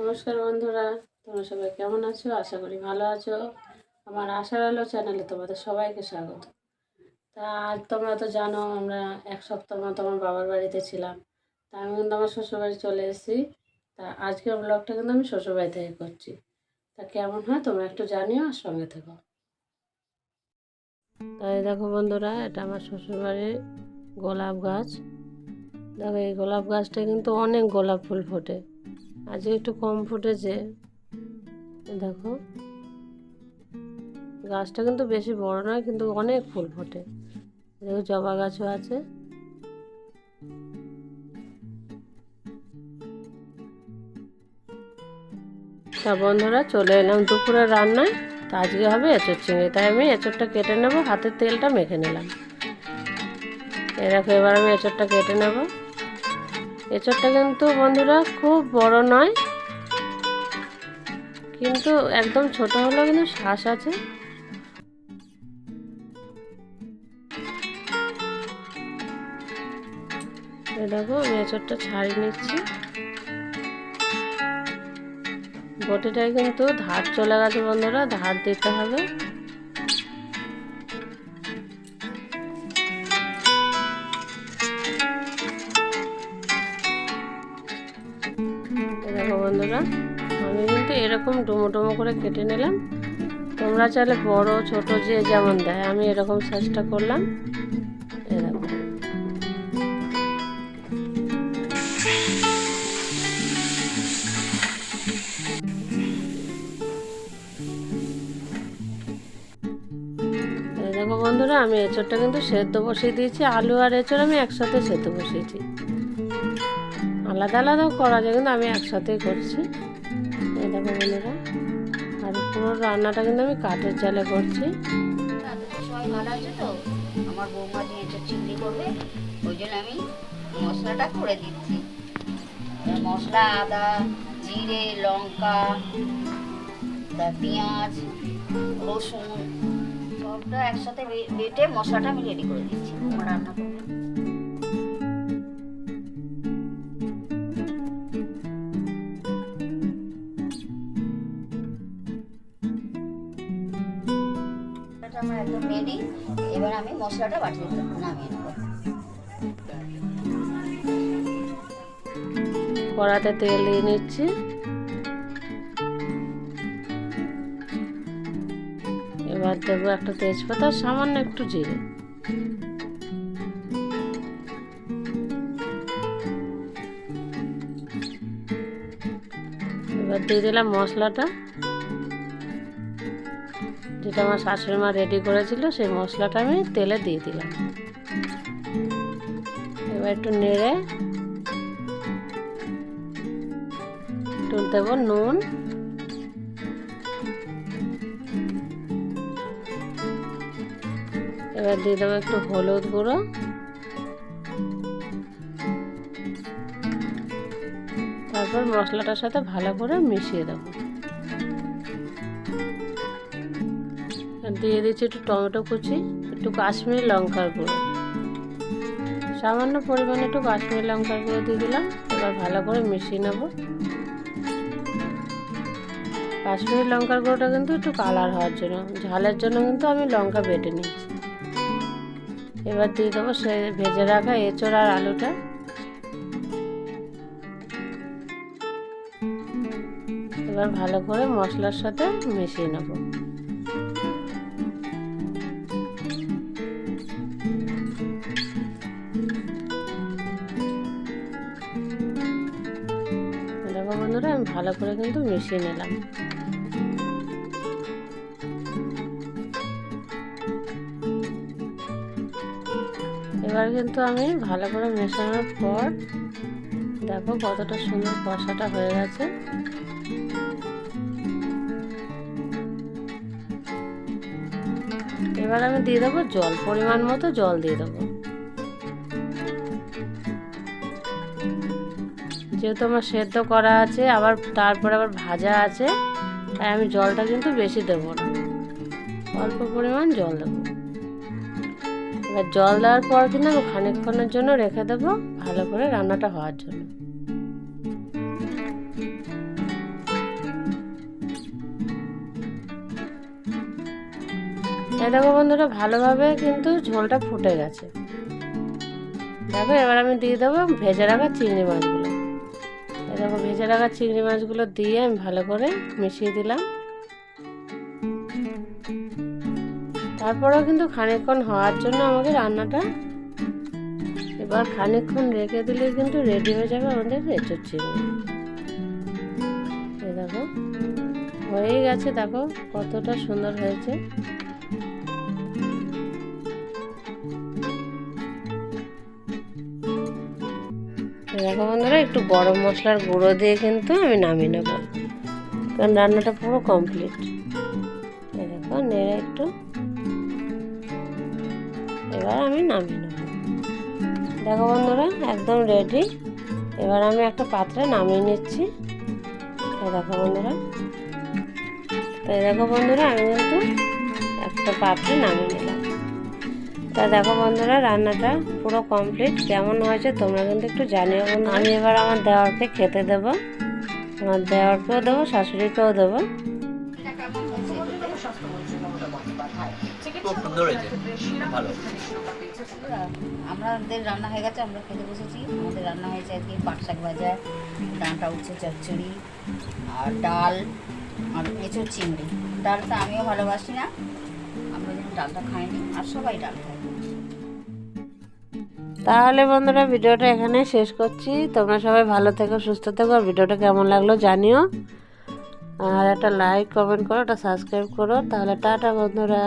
নমস্কার বন্ধুরা, তোমরা সবাই কেমন আছো? আশা করি ভালো আছো। আমার আশার আলো চ্যানেলে তোমাদের সবাইকে স্বাগত। তা আজ তোমরা তো জানো, আমরা এক সপ্তাহ মতো আমার বাবার বাড়িতে ছিলাম। তা আমি কিন্তু আমার শ্বশুরবাড়ি চলে এসেছি। তা আজকের ব্লগটা কিন্তু আমি শ্বশুরবাড়ি থেকে করছি। তা কেমন হয় তোমরা একটু জানিও আর সঙ্গে থেকো। তাই দেখো বন্ধুরা, এটা আমার শ্বশুরবাড়ির গোলাপ গাছ। দেখো এই গোলাপ গাছটা কিন্তু অনেক গোলাপ ফুল ফোটে। আজকে একটু কম ফুটেছে দেখো, গাছটা কিন্তু বেশি বড় নয়, কিন্তু অনেক ফুল ফোটে। দেখো, জবা গাছও আছে। তা বন্ধুরা, চলে এলাম দুপুরে রান্নায়। তা আজকে হবে এঁচড় চিংড়ি। তাই আমি এঁচড়টা কেটে নেব, হাতের তেলটা মেখে নিলাম। এরকম এবার আমি এঁচড়টা কেটে নেব। এঁচড়টা কিন্তু বন্ধুরা খুব বড় নয়, কিন্তু একদম ছোট হলেও কিন্তু শ্বাস আছে। দেখো, আমি এঁচড়টা ছাড়িয়ে নিচ্ছি। বটিটায় কিন্তু ধার চলে গেছে বন্ধুরা, ধার দিতে হবে। বন্ধুরা। আমি কিন্তু এরকম ডুমো ডুমো করে কেটে নিলাম। তোমরা চাইলে বড়, ছোট যে যেমন দেয়, আমি এরকম সাইজটা করলাম। দেখো বন্ধুরা, আমি এঁচড়টা কিন্তু সেদ্ধ বসিয়ে দিয়েছি। আলু আর এঁচড় আমি একসাথে সেদ্ধ বসিয়েছি। আলাদা আলাদাও করা যায়, কিন্তু আমি একসাথেই করছি। দেখো বন্ধুরা, আর পুরো রান্নাটা কিন্তু আমি কাঠের জালে করছি। আমার করবে, ওই জন্য আমি মশলাটা করে দিচ্ছি। মশলা, আদা, জিরে, লঙ্কা পেঁয়াজ, রসুন, সবটা একসাথে বেটে মশলাটা আমি রেডি করে দিচ্ছি। রান্না করবে। আমার একদম রেডি এবার আমি মশলাটা নামিয়ে নেব। কড়াতে তেল দিয়ে নিচ্ছি। এবার দেবো একটা তেজপাতা, সামান্য একটু জিরে। এবার দিয়ে দিলাম মশলাটা। যেটা আমার শাশুড়ি মা রেডি করেছিল, সেই মশলাটা আমি তেলে দিয়ে দিলাম। এবার একটু নেড়ে একটু দেবো নুন। এবার দিয়ে দেবো একটু হলুদ গুঁড়ো। তারপর মশলাটার সাথে ভালো করে মিশিয়ে দেবো। দিয়ে দিচ্ছি একটু টমেটো কুচি, একটু কাশ্মীরি লঙ্কার গুঁড়ো। সামান্য পরিমাণে একটু কাশ্মীরি লঙ্কার গুঁড়ো দিয়ে দিলাম, এবার ভালো করে মিশিয়ে নেব। কাশ্মীরি লঙ্কার গুঁড়োটা কিন্তু একটু কালার হওয়ার জন্য, ঝালের জন্য কিন্তু আমি লঙ্কা বেটে নিয়েছি। এবার দিয়ে দেবো সে ভেজে রাখা এঁচড় আর আলুটা। এবার ভালো করে মশলার সাথে মিশিয়ে নেব। ভালো করে কিন্তু মিশিয়ে নিলাম। এবার কিন্তু আমি ভালো করে মেশানোর পর দেখো কতটা সুন্দর কষাটা হয়ে গেছে। এবার আমি দিয়ে দেবো জল, পরিমাণ মতো জল দিয়ে দেবো। যেহেতু আমার সেদ্ধ করা আছে, আবার তারপরে আবার ভাজা আছে, তাই আমি জলটা কিন্তু বেশি দেব না। অল্প পরিমাণ জল দেবো। এবার জল দেওয়ার পর কিন্তু আমি খানিকক্ষণের জন্য রেখে দেবো ভালো করে রান্নাটা হওয়ার জন্য। দেখো বন্ধুরা, ভালোভাবে কিন্তু ঝোলটা ফুটে গেছে। দেখো, এবার আমি দিয়ে দেবো ভেজে রাখা চিংড়ি মাছগুলো। দেখো ভেজে রাখা চিংড়ি মাছগুলো দিয়ে আমি ভালো করে মিশিয়ে দিলাম। তারপরেও কিন্তু খানিকক্ষণ হওয়ার জন্য আমাকে রান্নাটা এবার খানিকক্ষণ রেখে দিলে কিন্তু রেডি হয়ে যাবে আমাদের এঁচোর চিংড়ি। দেখো, হয়েই গেছে দেখো, কতটা সুন্দর হয়েছে। দেখো বন্ধুরা, একটু গরম মশলার গুঁড়ো দিয়ে কিন্তু আমি নামিয়ে নেব। কারণ রান্নাটা পুরো কমপ্লিট দেখো, নেড়ে একটু। এবার আমি নামিয়ে নেব। দেখো বন্ধুরা, একদম রেডি এবার আমি একটা পাত্রে নামিয়ে নিচ্ছি। দেখো বন্ধুরা। তো দেখো বন্ধুরা, আমি কিন্তু একটা পাত্রে নামিয়ে নিলাম। তা দেখো বন্ধুরা রান্নাটা পুরো কমপ্লিট কেমন হয়েছে তোমরা কিন্তু একটু জানিও বন্ধু। আমি এবার আমার দেওয়ারকে খেতে দেবো। আমার দেওয়ারকেও দেবো শাশুড়িকেও দেবো। আমাদের রান্না হয়ে গেছে আমরা খেতে বসেছি। আমাদের রান্না হয়েছে আজকে পাট শাক ভাজা ডাঁটা উচ্ছে চচ্চড়ি আর ডাল আর এঁচোর চিংড়ি। ডালটা আমিও ভালোবাসি না। আমরা যেন ডালটা খাইনি আর সবাই ডাল খাই তাহলে বন্ধুরা ভিডিওটা এখানে শেষ করছি। তোমরা সবাই ভালো থেকো, সুস্থ থেকো। আর ভিডিওটা কেমন লাগল জানিও। আর একটা লাইক কমেন্ট করো, একটা সাবস্ক্রাইব করো। তাহলে টাটা বন্ধুরা।